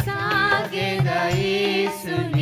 सागे गई सुन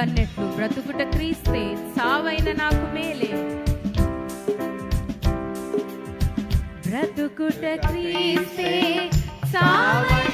అన్నట్లు బ్రతుకుట క్రీస్తే సావైన నాకు మేలే. బ్రతుకుట క్రీస్తే సావైన